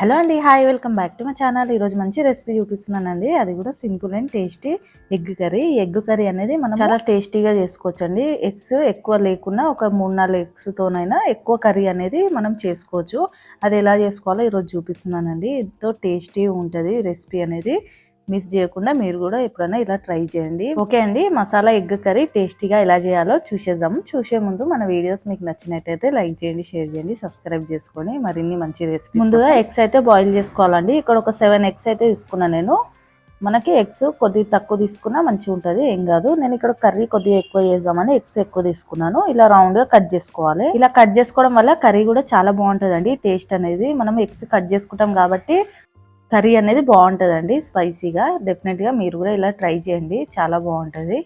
Hello అండి hi welcome back to my channel. ఈరోజు మంచి రెసిపీ చూపిస్తున్నానండి. అది కూడా simple and tasty egg curry. Egg curry అనేది మనం చాలా టేస్టీగా చేసుకోవచ్చండి. ఎగ్స్ ఎక్కువ లేకున్నా ఒక మూడు నాలుగు ఎగ్స్తోనైనా ఎక్కువ కర్రీ అనేది మనం చేసుకోవచ్చు. అది ఎలా చేసుకోవాలో ఈరోజు చూపిస్తున్నానండి. ఎంతో టేస్టీ ఉంటుంది రెసిపీ అనేది. మిస్ చేయకుండా మీరు కూడా ఎప్పుడైనా ఇలా ట్రై చేయండి. ఓకే అండి మసాలా ఎగ్ కర్రీ టేస్టీగా ఎలా చేయాలో చూసేద్దాము చూసే ముందు మన వీడియోస్ మీకు నచ్చినట్టయితే లైక్ చేయండి షేర్ చేయండి సబ్స్క్రైబ్ చేసుకొని మరిన్ని మంచి రెసిపీ ముందుగా ఎగ్స్ అయితే బాయిల్ చేసుకోవాలండి. ఇక్కడ ఒక సెవెన్ ఎగ్స్ అయితే తీసుకున్నాను నేను. మనకి ఎగ్స్ కొద్దిగా తక్కువ తీసుకున్నా మంచిగా ఉంటుంది. ఏం కాదు నేను ఇక్కడ కర్రీ కొద్దిగా ఎక్కువ చేద్దామని ఎగ్స్ ఎక్కువ తీసుకున్నాను. ఇలా రౌండ్గా కట్ చేసుకోవాలి. ఇలా కట్ చేసుకోవడం వల్ల కర్రీ కూడా చాలా బాగుంటుంది టేస్ట్ అనేది మనం ఎగ్స్ కట్ చేసుకుంటాం కాబట్టి కర్రీ అనేది బాగుంటుందండి స్పైసీగా. డెఫినెట్గా మీరు కూడా ఇలా ట్రై చేయండి చాలా బాగుంటుంది.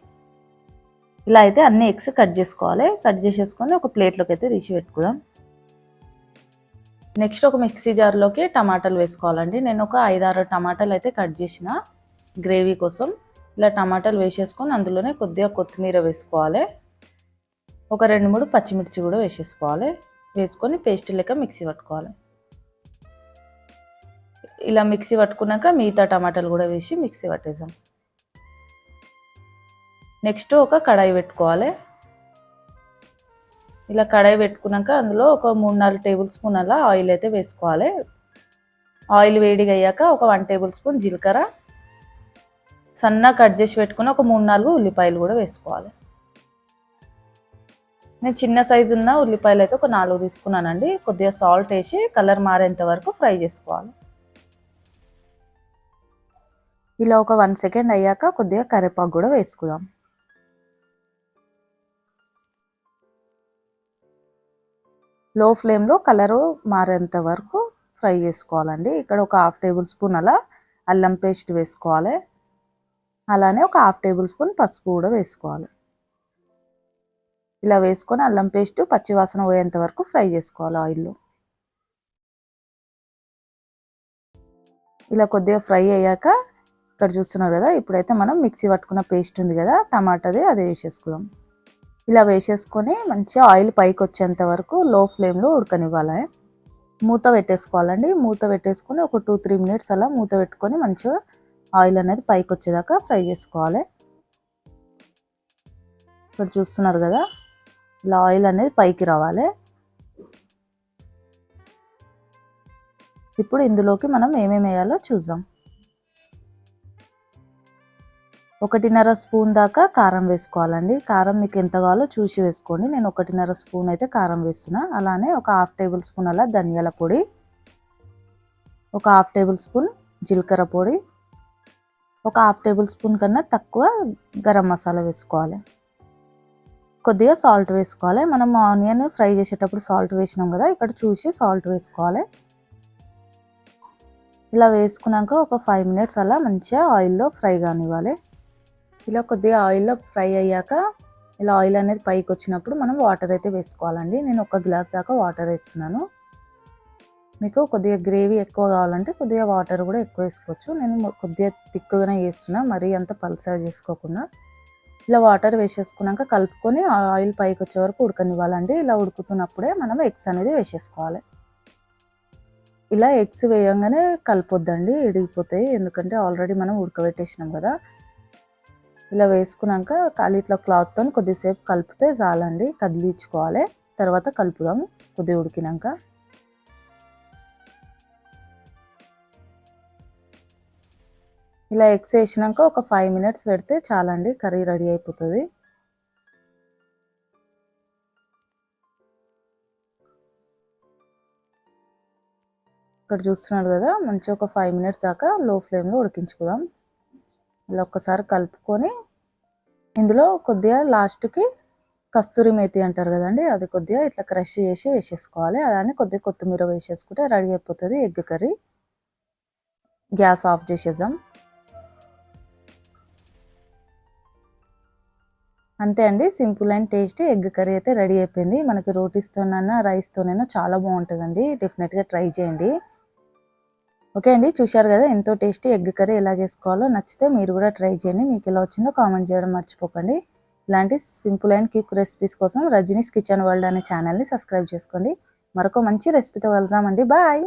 ఇలా అయితే అన్ని ఎగ్స్ కట్ చేసుకోవాలి. కట్ చేసేసుకొని ఒక ప్లేట్లోకి అయితే తీసి పెట్టుకుందాం. నెక్స్ట్ ఒక మిక్సీ జార్లోకి టమాటాలు వేసుకోవాలండి. నేను ఒక ఐదారు టమాటాలు అయితే కట్ చేసిన గ్రేవీ కోసం. ఇలా టమాటాలు వేసేసుకొని అందులోనే కొద్దిగా కొత్తిమీర వేసుకోవాలి. ఒక రెండు మూడు పచ్చిమిర్చి కూడా వేసేసుకోవాలి. వేసుకొని పేస్ట్ లెక్క మిక్సీ పట్టుకోవాలి. ఇలా మిక్సీ పట్టుకున్నాక మిగతా టమాటాలు కూడా వేసి మిక్సీ పట్టేసాం నెక్స్ట్ ఒక కడాయి పెట్టుకోవాలి. ఇలా కడాయి పెట్టుకున్నాక అందులో ఒక మూడు నాలుగు టేబుల్ స్పూన్ అలా ఆయిల్ అయితే వేసుకోవాలి. ఆయిల్ వేడిగా అయ్యాక ఒక వన్ టేబుల్ స్పూన్ జీలకర్ర. సన్నగా కట్ చేసి పెట్టుకుని ఒక మూడు నాలుగు ఉల్లిపాయలు కూడా వేసుకోవాలి. నేను చిన్న సైజు ఉన్న ఉల్లిపాయలు అయితే ఒక నాలుగు తీసుకున్నానండి. కొద్దిగా సాల్ట్ వేసి కలర్ మారేంత వరకు ఫ్రై చేసుకోవాలి. ఇలా ఒక వన్ సెకండ్ అయ్యాక కొద్దిగా కరివేపాకు కూడా వేసుకుందాం. లో ఫ్లేమ్లో కలరు మారేంత వరకు ఫ్రై చేసుకోవాలండి. ఇక్కడ ఒక హాఫ్ టేబుల్ స్పూన్ అలా అల్లం పేస్ట్ వేసుకోవాలి. అలానే ఒక హాఫ్ టేబుల్ స్పూన్ పసుపు కూడా వేసుకోవాలి. ఇలా వేసుకొని అల్లం పేస్ట్ పచ్చివాసన పోయేంత వరకు ఫ్రై చేసుకోవాలి ఆయిల్లో. ఇలా కొద్దిగా ఫ్రై అయ్యాక ఇక్కడ చూస్తున్నారు కదా ఇప్పుడైతే మనం మిక్సీ పట్టుకున్న పేస్ట్ ఉంది కదా టమాటాది అది వేసేసుకుందాం. ఇలా వేసేసుకొని మంచిగా ఆయిల్ పైకి వచ్చేంత వరకు లో ఫ్లేమ్లో ఉడకనివ్వాలి మూత పెట్టేసుకోవాలండి. మూత పెట్టేసుకొని ఒక టూ త్రీ మినిట్స్ అలా మూత పెట్టుకొని మంచిగా ఆయిల్ అనేది పైకి వచ్చేదాకా ఫ్రై చేసుకోవాలి. ఇక్కడ చూస్తున్నారు కదా ఇలా ఆయిల్ అనేది పైకి రావాలి. ఇప్పుడు ఇందులోకి మనం ఏమేమి వేయాలో చూద్దాం. ఒకటిన్నర స్పూన్ దాకా కారం వేసుకోవాలండి. కారం మీకు ఎంత కావాలో చూసి వేసుకోండి. నేను ఒకటిన్నర స్పూన్ అయితే కారం వేస్తున్నా. అలానే ఒక హాఫ్ టేబుల్ స్పూన్ అలా ధనియాల పొడి ఒక హాఫ్ టేబుల్ స్పూన్ జీలకర్ర పొడి ఒక హాఫ్ టేబుల్ స్పూన్ కన్నా తక్కువ గరం మసాలా వేసుకోవాలి. కొద్దిగా సాల్ట్ వేసుకోవాలి. మనం ఆనియన్ ఫ్రై చేసేటప్పుడు సాల్ట్ వేసినాం కదా ఇక్కడ చూసి సాల్ట్ వేసుకోవాలి. ఇలా వేసుకున్నాక ఒక ఫైవ్ మినిట్స్ అలా మంచిగా ఆయిల్లో ఫ్రై కానివ్వాలి. ఇలా కొద్దిగా ఆయిల్లో ఫ్రై అయ్యాక ఇలా ఆయిల్ అనేది పైకి వచ్చినప్పుడు మనం వాటర్ అయితే వేసుకోవాలండి. నేను ఒక గ్లాస్ దాకా వాటర్ వేస్తున్నాను. మీకు కొద్దిగా గ్రేవీ ఎక్కువ కావాలంటే కొద్దిగా వాటర్ కూడా ఎక్కువ వేసుకోవచ్చు. నేను కొద్దిగా తిక్కుగానే వేస్తున్నా మరీ అంత పల్సగా చేసుకోకుండా. ఇలా వాటర్ వేసేసుకున్నాక కలుపుకొని ఆయిల్ పైకి వచ్చే వరకు ఉడకనివ్వాలండి. ఇలా ఉడుకుతున్నప్పుడే మనం ఎగ్స్ అనేది వేసేసుకోవాలి. ఇలా ఎగ్స్ వేయంగానే కలపొద్దండి ఇడిగిపోతాయి. ఎందుకంటే ఆల్రెడీ మనం ఉడకబెట్టేసినాం కదా. ఇలా వేసుకున్నాక ఖాళీ ఇట్లా క్లాత్తో కొద్దిసేపు కలిపితే చాలండి కదిలించుకోవాలి. తర్వాత కలుపుదాం కొద్దిగా ఉడికినాక. ఇలా ఎగ్స్ వేసినాక ఒక ఫైవ్ మినిట్స్ పెడితే చాలండి కర్రీ రెడీ అయిపోతుంది. ఇక్కడ చూస్తున్నారు కదా మంచిగా ఒక ఫైవ్ మినిట్స్ దాకా లో ఫ్లేమ్లో ఉడికించుకుందాం. ఇలా ఒక్కసారి కలుపుకొని ఇందులో కొద్దిగా లాస్ట్కి కస్తూరి మేతి అంటారు కదండి అది కొద్దిగా ఇట్లా క్రష్ చేసి వేసేసుకోవాలి. అలానే కొద్దిగా కొత్తిమీర వేసేసుకుంటే రెడీ అయిపోతుంది ఎగ్ కర్రీ. గ్యాస్ ఆఫ్ చేసేద్దాం. అంతే అండి simple and tasty egg curry అయితే రెడీ అయిపోయింది. మనకి రోటీస్తోనైనా రైస్తోనైనా చాలా బాగుంటుందండి. డెఫినెట్గా ట్రై చేయండి. ఓకే అండి చూశారు కదా ఎంతో టేస్టీ ఎగ్ కర్రీ ఎలా చేసుకోవాలో. నచ్చితే మీరు కూడా ట్రై చేయండి. మీకు ఎలా వచ్చిందో కామెంట్ చేయడం మర్చిపోకండి. ఇలాంటి సింపుల్ అండ్ క్విక్ రెసిపీస్ కోసం రజనీస్ కిచెన్ వరల్డ్ అనే ఛానల్ని సబ్స్క్రైబ్ చేసుకోండి. మరొక మంచి రెసిపీతో కలుద్దామండి. బాయ్!